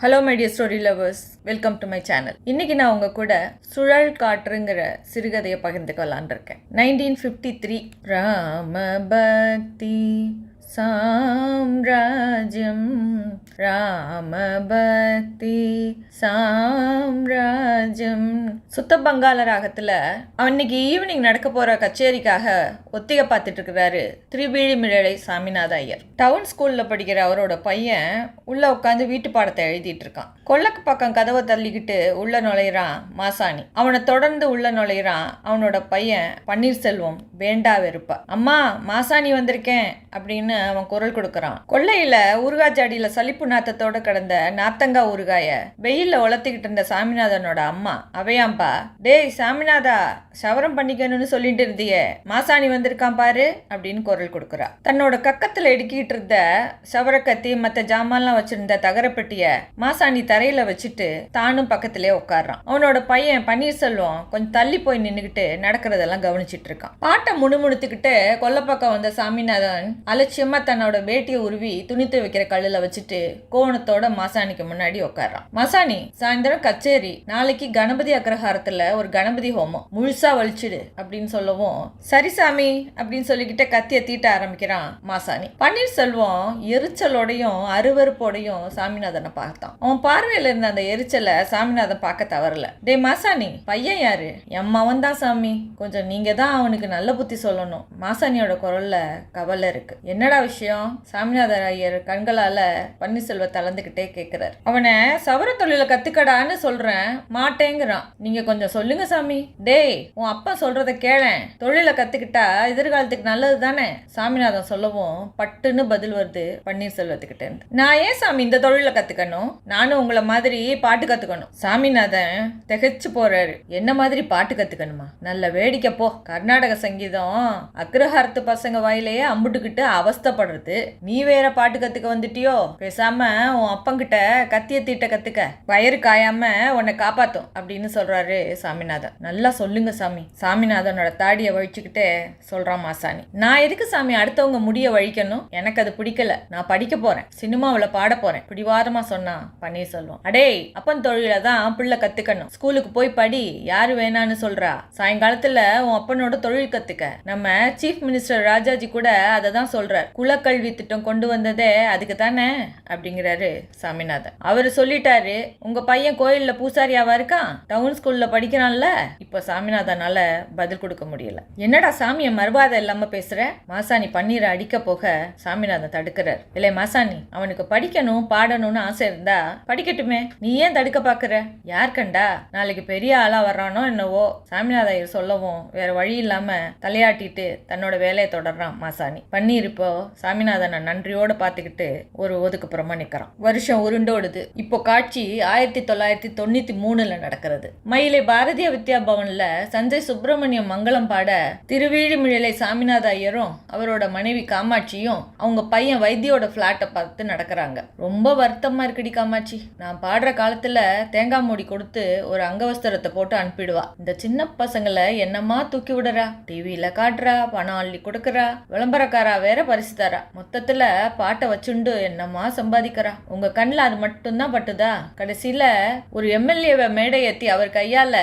Hello my dear story lovers welcome to my channel இன்னைக்கு நான் உங்க கூட சுழல் காற்றுங்கிற சிறுகதையை பகிர்ந்துக்கலான் இருக்கேன். நைன்டீன் ஃபிஃப்டி த்ரீ ராம பக்தி சாம்ராஜ்யம் ராம பக்தி சாம்ராஜ்யம் சுத்த பங்காள அன்னைக்கு ஈவினிங் நடக்க போகிற கச்சேரிக்காக ஒத்திகை பார்த்துட்டு இருக்கிறாரு திருவிழிமிழலை சாமிநாத ஐயர். டவுன் ஸ்கூலில் படிக்கிற அவரோட பையன் உள்ளே உட்காந்து வீட்டு பாடத்தை எழுதிட்டு இருக்கான். கொல்லக்கு பக்கம் கதவை தள்ளிக்கிட்டு உள்ள நுழையிறான் மாசாணி. அவனை தொடர்ந்து உள்ள நுழையிறான் அவனோட பையன் பன்னீர்செல்வம் வேண்டா வெறுப்பா. அம்மா மாசாணி வந்திருக்கேன் அப்படின்னு அவன் குரல் கொடுக்கறான். கொள்ளையில ஊறுகாய்ச்சாடியில சலிப்பு நாத்தத்தோட கிடந்த நாத்தங்கா ஊறுகாய வெயில்ல உலர்த்திக்கிட்டு இருந்த சாமிநாதனோட அம்மா. அவையாம்பா டேய் சாமிநாதா சவரம் பண்ணிக்கணும்னு சொல்லிட்டு இருந்தியே. மாசாணி வந்திருக்கான் பாரு அப்படின்னு குரல் கொடுக்குறா. தன்னோட கக்கத்துல இடுக்கிட்டு இருந்த சவரக்கத்தி மத்த ஜாமான்லாம் வச்சிருந்த தகரப்பெட்டிய மாசாணி தரையில வச்சுட்டு தானும் பக்கத்திலே உட்கார்றான். அவனோட பையன் பன்னீர்செல்வம் கொஞ்சம் தள்ளி போய் நின்னுக்கிட்டு நடக்கிறதெல்லாம் கவனிச்சிட்டு இருக்கான். பாட்டை முணுமுணுத்துக்கிட்டு கொல்லப்பக்கம் வந்த சாமிநாதன் அலட்சியமா தன்னோட வேட்டியை உருவி துணி துவைக்கிற கல்லுல வச்சுட்டு கோணத்தோட மாசாணிக்கு முன்னாடி உட்கார்றான். மாசாணி சாயந்தரம் கச்சேரி நாளைக்கு கணபதி அக்ரஹாரத்துல ஒரு கணபதி ஹோமம். முழுசா வலிச்சுடு அப்படின்னு சொல்லவும் சரி சாமி அப்படின்னு சொல்லிக்கிட்டு கத்திய தீட்ட ஆரம்பிக்கிறான் மாசாணி. பன்னீர்செல்வம் எரிச்சலோடையும் அருவருப்போடையும் சாமிநாதனை பார்த்தான். அவன் பார்வையில இருந்த அந்த எரிச்சலை சாமிநாதன் பார்க்க தவறல. டே மாசாணி பையன் யாரு? என் மவன் தான் சாமி. கொஞ்சம் நீங்க தான் அவனுக்கு நல்ல புத்தி சொல்லணும். மாசாணியோட குரல்ல கவலை இருக்கு. என்னடா விஷயம்? சாமிநாதர் ஐயர் கண்களால பன்னீர்செல்வ தளர்ந்துகிட்டே கேட்கிறார் அவனை சவர தொழில கத்துக்கடான்னு சொல்றேன். மாட்டேங்கிறான். நீங்க கொஞ்சம் சொல்லுங்க சாமி. டேய் உன் அப்பா சொல்றத கேளேன். தொழில கத்துக்கிட்டா எதிர்காலத்துக்கு நல்லது தானே சாமிநாதன் சொல்லவும் பட்டுன்னு பதில் வருது பன்னீர்செல்வத்துக்கிட்ட இருந்து நான் ஏன் சாமி இந்த தொழில கத்துக்கணும்? நானும் உங்களை மாதிரி பாட்டு கத்துக்கணும். சாமிநாதன் திகைச்சு போறாரு. என்ன மாதிரி பாட்டு கத்துக்கணுமா? நல்ல வேடிக்கை போ. கர்நாடக சங்கீதம் அக்ரஹாரத்து பசங்க வாயிலேயே அம்புட்டுக்கிட்டு அவஸ்தைப்படுறது. நீ வேற பாட்டு கத்துக்க வந்துட்டியோ? பேசாம உன் அப்பங்கிட்ட கத்திய தீட்ட கத்துக்க. வயறு காயாம உன்னை காப்பாத்தும் அப்படின்னு சொல்றாரு சாமிநாதன். நல்லா சொல்லுங்க சாமி. சாமிநாதனோட தாடியை வழிச்சுக்கிட்டே சொல்றான் மாசாணி. நான் எதுக்கு சாமி அடுத்தவங்க முடிய வழிக்கணும்? எனக்கு அது பிடிக்கல. நான் படிக்க போறேன். சினிமாவில் பாட போறேன். பிடிவாதமா சொன்னா பன்னீர்செல்வம் அடேய் அப்பன் தொழில தான் பிள்ளை கத்துக்கணும். ஸ்கூலுக்கு போய் படி யாரு வேணான்னு சொல்றா. சாயங்காலத்துல உன் அப்பனோட தொழில் கத்துக்க. நம்ம சீஃப் மினிஸ்டர் ராஜாஜி கூட அதை தான் சொல்றார். குலக்கல்வி திட்டம் கொண்டு வந்ததே அதுக்கு தானே? அப்படிங்கிறாரு சாமிநாதன். அவர் சொல்லிட்டாரு உங்க பையன் கோயில்ல பூசாரியாவா இருக்கான்? டவுன் ஸ்கூல்ல படிக்கிறான்ல? இப்போ சாமிநாதனால பதில் கொடுக்க முடியல. என்னடா சாமியை மறுவாத இல்லாம பேசுற? மாசாணி பன்னீரை அடிக்க போக சாமிநாதன் தடுக்கிறார். இல்லை மாசாணி அவனுக்கு படிக்கணும் பாடணும்னு ஆசை இருந்தா படிக்கட்டுமே நீ ஏன் தடுக்க பாக்குற யார் கண்டா? நாளைக்கு பெரிய ஆளா வர்றானோ என்னவோ சாமிநாத ஐயர் சொல்லவும் வேற வழி இல்லாம தலையாட்டிட்டு தன்னோட வேலையை தொடர்றான் மாசாணி. பன்னீர் இப்போ சாமிநாதனை நன்றியோட பார்த்துக்கிட்டு ஒரு ஒதுக்குப்புறமா நிக்கிறான் வருஷம் உருண்டோடுது இப்போ காட்சி ஆயிரத்தி தொள்ளாயிரத்தி தொண்ணூத்தி மூணுல நடக்கிறது. மயிலை பாரதிய வித்யா பவன்ல சஞ்சய் சுப்பிரமணியம் மங்களம் பாட திருவிழிமிழலை சாமிநாத ஐயரும் அவரோட மனைவி காமாட்சியும் அவங்க பையன் வைத்தியோட பிளாட்டை பார்த்து நடக்கிறாங்க. ரொம்ப வருத்தமா இருக்குடி காமாட்சி. நான் பாடுற காலத்துல தேங்காய் மூடி கொடுத்து ஒரு அங்கவஸ்திரத்தை போட்டு அனுப்பிடுவா. இந்த சின்ன பசங்களை என்னம்மா தூக்கி விடுறா? டிவியில காட்டுறா பணம் அள்ளி கொடுக்குறா விளம்பரக்காரா வேற பரிசு தரா மொத்தத்துல பாட்டை வச்சுண்டு என்னம்மா சம்பாதிக்கிறா? உங்க கண்ணில் அது மட்டும்தான் பட்டுதா? கடைசியில ஒரு எம்எல்ஏவை மேடை ஏத்தி அவர் கையால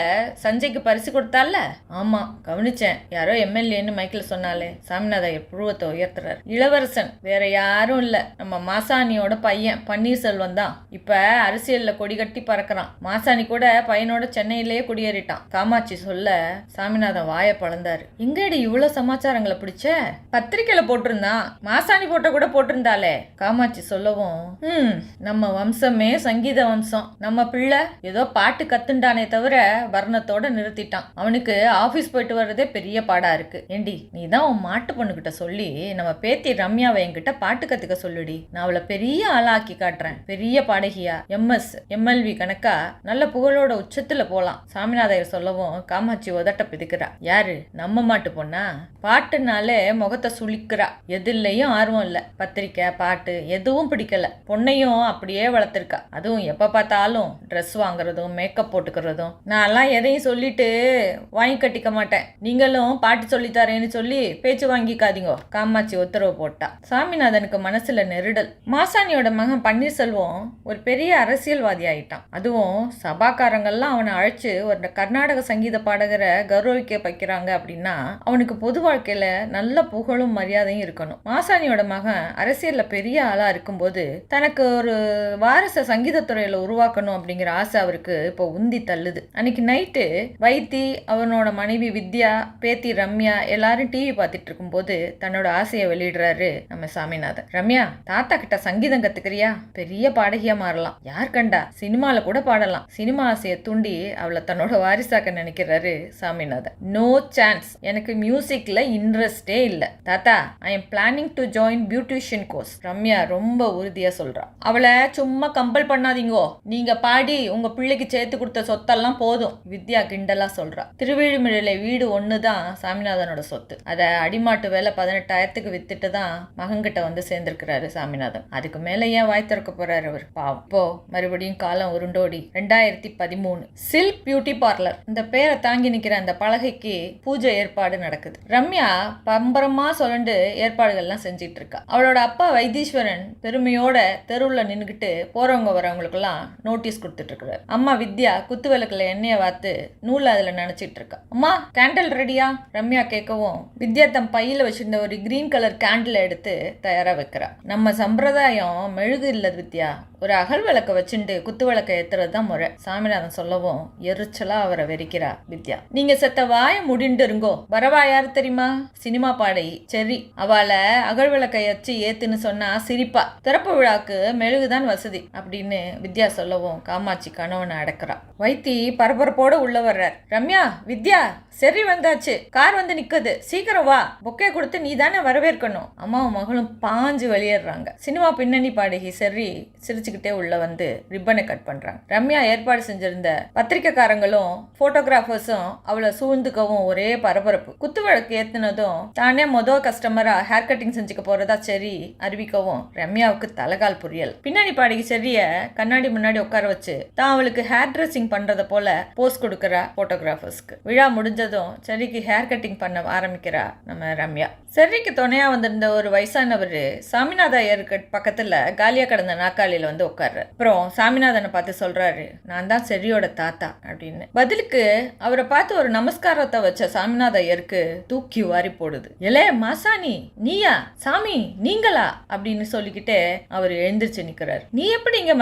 சஞ்சய்க்கு பரிசு கொடுத்தால ஆமா கவனிச்சேன். யாரோ எம்எல்ஏன்னு மைக்கில் சொன்னாலே சாமிநாதயர் புருவத்தை உயர்த்துறாரு. இளவரசன் வேற யாரும் இல்ல. நம்ம மாசாணியோட பையன் பன்னீர்செல்வம் தான். இப்போ அரசியல்ல கொடி கட்டி பறக்கிறான். மாசாணி கூட பையனோட சென்னையிலேயே குடியேறிட்டான். காமாட்சி சொல்ல சாமிநாதன் வாயை பழந்தாரு. எங்கடி இவ்வளவு சமாச்சாரங்களை பிடிச்ச? பத்திரிக்கையில போட்டிருந்தான் மாசாணி போட்ட கூட போட்டிருந்தாலே காமாட்சி சொல்லவும் ம் நம்ம வம்சமே சங்கீத வம்சம். நம்ம பிள்ளை ஏதோ பாட்டு கத்துண்டானே தவிர வர்ணத்தோட நிறுத்திட்டான். அவனுக்கு ஆபீஸ் போயிட்டு வர்றதே பெரிய பாடா இருக்கு. ஏண்டி நீ தான் உன் மாட்டு பொண்ணுகிட்ட சொல்லி நம்ம பேத்தி ரம்யாவை என்கிட்ட பாட்டு கத்துக்க சொல்லுடி. நான் அவளை பெரிய ஆளாக்கி காட்டுறேன். பெரிய பாடகியா. எம்எஸ் எம்எல்வி கணக்கா நல்ல புகழோட உச்சத்துல போலாம். சாமிநாதையர் சொல்லவும் காமாட்சி உதட்ட பிதுக்குறா. யாரு? நம்ம மாட்டு பொண்ணா? பாட்டுனாலே முகத்தை சுழிக்கிறா எதுலையும் ஆர்வம் இல்ல. பத்திரிக்கை பாட்டு எதுவும் பிடிக்கல. பொண்ணையும் அப்படியே வளர்த்துருக்கா. அதுவும் எப்ப பார்த்தாலும் ட்ரெஸ் வாங்குறதும் மேக்கப் போட்டுக்கிறதும். நான்லாம் எதையும் சொல்லிட்டு வாங்கி கட்டிக்க மாட்டேன். நீங்களும் பாட்டு சொல்லித்தரேன்னு சொல்லி பேச்சு வாங்கிக்காதீங்க. காமாட்சி உத்தரவு போட்டா. சாமிநாதனுக்கு மனசுல நெருடல். மாசாணியோட மகன் பன்னீர்செல்வம் ஒரு பெரிய அரசியல்வாதி ஆயிட்டான் அதுவும் சபாக்காரங்கள்லாம் அவனை அழைச்சு ஒரு கர்நாடக சங்கீத பாடகரை கௌரவிக்க வைக்கிறாங்க அப்படின்னா அவனுக்கு பொது வாழ்க்கையில நல்ல புகழும் மரியாதையும் இருக்கணும். மாசாணியோட மகன் அரசியல்ல பெரிய ஆளா இருக்கும்போது தனக்கு ஒரு வாரச சங்கீதத்துறையில உருவாக்கணும் அப்படிங்கிற ஆசை அவருக்கு இப்போ உந்தி தள்ளுது. அன்னைக்கு நைட்டு வைத்தி அவனோட மனைவி வித்யா பேத்தி ரம்யா எல்லாரும் டிவி பார்த்துட்டு இருக்கும்போது தன்னோட ஆசையை வெளியிடுறாரு நம்ம சாமிநாதன். ரம்யா தாத்தா கிட்ட சங்கீதம் கத்துக்கிறியா? பெரிய பாடகியா மாறலாம். யார் கண்டா சினிமால கூட பாடலாம். சினிமா ஆசையை தூண்டி அவளை தன்னோட வாரிசாக்க நினைக்கிறாரு சாமிநாதன். நோ சான்ஸ் எனக்கு மியூசிக்ல இன்ட்ரெஸ்டே இல்ல. தாத்தா I am planning to join beautician course Ramya ரொம்ப உறுதியா சொல்றா. அவளை சும்மா கம்பல் பண்ணாதீங்கோ. நீங்க பாடி உங்க பிள்ளைக்கு சேர்த்து கொடுத்த சொத்தெல்லாம் போதும். வித்யா கிண்டலா சொல்றா. திருவிழிமிழலை வீடு ஒன்று தான் சாமிநாதனோட சொத்து. அதை அடிமாட்டு வேலை பதினெட்டாயிரத்துக்கு வித்துட்டு தான் மகன்கிட்ட வந்து சேர்ந்திருக்கிறாரு சாமிநாதன். அதுக்கு மேலே ஏன் வாய் திறக்க போறாரு அவர்? பாவம். இப்போ மறுபடியும் காலம் உருண்டோடி. ரெண்டாயிரத்தி பதிமூணு. சில்க் பியூட்டி பார்லர் இந்த பேரை தாங்கி நிற்கிற அந்த பலகைக்கு பூஜை ஏற்பாடு நடக்குது. ரம்யா பம்பரமா சொல்லிட்டு ஏற்பாடுகள்லாம் செஞ்சிட்டு இருக்கா அவளோட அப்பா வைத்தீஸ்வரன் பெருமையோட தெருவில் நின்றுக்கிட்டு போறவங்க வரவங்களுக்கெல்லாம் நோட்டீஸ் கொடுத்துட்டு இருக்கிறார் அம்மா வித்யா குத்து விளக்குல எண்ணெயை வாத்து நூல் அதில் நினைச்சிட்டு இருக்கா அம்மா கேண்டில் ரெடியா ரம்யா கேட்கவும் வித்யா தம் பையில வச்சிருந்த ஒரு கிரீன் கலர் கேண்டில் எடுத்து தயாரா வைக்கிறா. நம்ம சம்பிரதாயம் மெழுகு இல்லை வித்யா. ஒரு அகல் விளக்கு வச்சுட்டு குத்து விளக்க ஏத்துறது தான் முறை. சாமிநாதன் சொல்லவும் எரிச்சலா அவரை வெறிக்கிறா வித்யா. நீங்க செத்த வாய முடிண்டு இருங்கோ. வரவா யாரு தெரியுமா? சினிமா பாடகி சரி. அவளை அகழ் விளக்க வச்சு ஏத்துன்னு சொன்னா சிரிப்பா. திறப்பு விழாக்கு மெழுகுதான் வசதி அப்படின்னு வித்யா சொல்லவும் காமாட்சி கணவனை அடக்கிறா. வைத்தி பரபரப்போட உள்ள வர்றார். ரம்யா வித்யா சரி வந்தாச்சு. கார் வந்து நிக்குது. சீக்கிரம் வா. பொக்கே கொடுத்து நீ தானே வரவேற்கணும். அம்மாவும் மகளும் பாஞ்சு வெளியேறாங்க சினிமா பின்னணி பாடகி சரி சிரிச்சுக்கிட்டே உள்ள வந்து ரிப்பனை கட் பண்ணுறாங்க ரம்யா ஏற்பாடு செஞ்சிருந்த பத்திரிக்கைக்காரங்களும் போட்டோகிராஃபர்ஸும் அவளை சூழ்ந்துக்கவும் ஒரே பரபரப்பு. குத்து வழக்கு ஏத்துனதும் தானே மொதல் கஸ்டமரா ஹேர் கட்டிங் செஞ்சுக்க போறதா சரி அறிவிக்கவும் ரம்யாவுக்கு தலைகால் புரியல். பின்னாடி பாடகி செரிய கண்ணாடி முன்னாடி உட்கார வச்சு தான் அவளுக்கு ஹேர் ட்ரெஸ்ஸிங் பண்றத போல போஸ் கொடுக்குறா போட்டோகிராஃபர்ஸ்க்கு விழா முடிஞ்சதும் செரிக்கு ஹேர் கட்டிங் பண்ண ஆரம்பிக்கிறா நம்ம ரம்யா. செர்ரிக்கு துணையா வந்திருந்த ஒரு வயசானவர் சாமிநாத ஐயருக்கு பக்கத்துல காலியா கிடந்த நாக்காளியில வந்து உட்கார்றாரு. அப்புறம் சாமிநாதனை பார்த்து சொல்றாரு நான் தான் செடியோட தாத்தா அப்படின்னு. பதிலுக்கு அவரை பார்த்து ஒரு நமஸ்காரத்தை வச்ச சாமிநாத ஐயருக்கு தூக்கி வாரி போடுது. எலே மாசாணி நீயா? சாமி நீங்களா? அப்படின்னு சொல்லிக்கிட்டே அவர் எழுந்திருச்சு நிக்கிறாரு. நீ எப்படி இங்க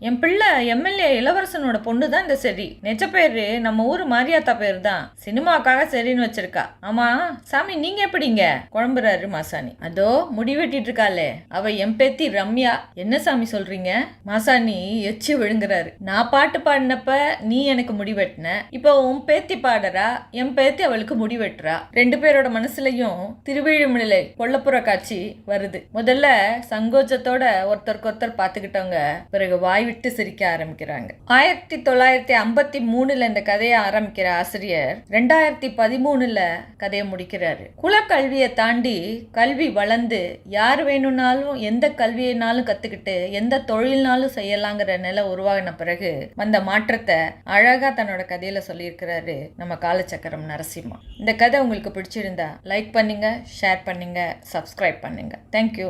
என் பிள்ளை எம்எல்ஏ இளவரசனோட பொண்ணு தான் இந்த செடி. நெச்ச பேரு நம்ம ஊர் மாரியாத்தா பேர் தான். சினிமாக்காக சரின்னு வச்சிருக்கா. ஆமா சாமி நீங்க எப்படிங்க? குழம்புறாரு மாசாணி. அதோ முடி வெட்டிட்டு இருக்காளே. அவ என் பேத்தி ரம்யா. என்ன சாமி சொல்றீங்க? மாசாணி எச்சி விழுங்குறாரு. நான் பாட்டு பாடினப்ப நீ எனக்கு முடி வெட்டின. இப்போ உன் பேத்தி பாடுறா என் பேத்தி அவளுக்கு முடி வெட்டுறா. ரெண்டு பேரோட மனசுலயும் திருவிழிமிழலை கொல்லப்புற காட்சி வருது. முதல்ல சங்கோஜத்தோட ஒருத்தருக்கு ஒருத்தர் பார்த்துக்கிட்டவங்க பிறகு வாய் விட்டு சிரிக்க ஆரம்பிக்கிறாங்க. ஆயிரத்தி தொள்ளாயிரத்தி ஐம்பத்தி மூணுல இந்த கதையை ஆரம்பிக்கிற ஆசிரியர் ரெண்டாயிரத்தி பதிமூணுல கதையை முடிக்கிறாரு. குலக்கல்வியை தாண்டி கல்வி வளர்ந்து யார் வேணும்னாலும் எந்த கல்வியினாலும் கத்துக்கிட்டு எந்த தொழில்னாலும் செய்யலாங்கிற நிலை உருவாகின பிறகு வந்த மாற்றத்தை அழகா தன்னோட கதையில சொல்லியிருக்கிறாரு நம்ம காலச்சக்கரம் நரசிம்மா. இந்த கதை உங்களுக்கு பிடிச்சிருந்தா லைக் பண்ணுங்க ஷேர் பண்ணுங்க சப்ஸ்கிரைப் பண்ணுங்க. தேங்க்யூ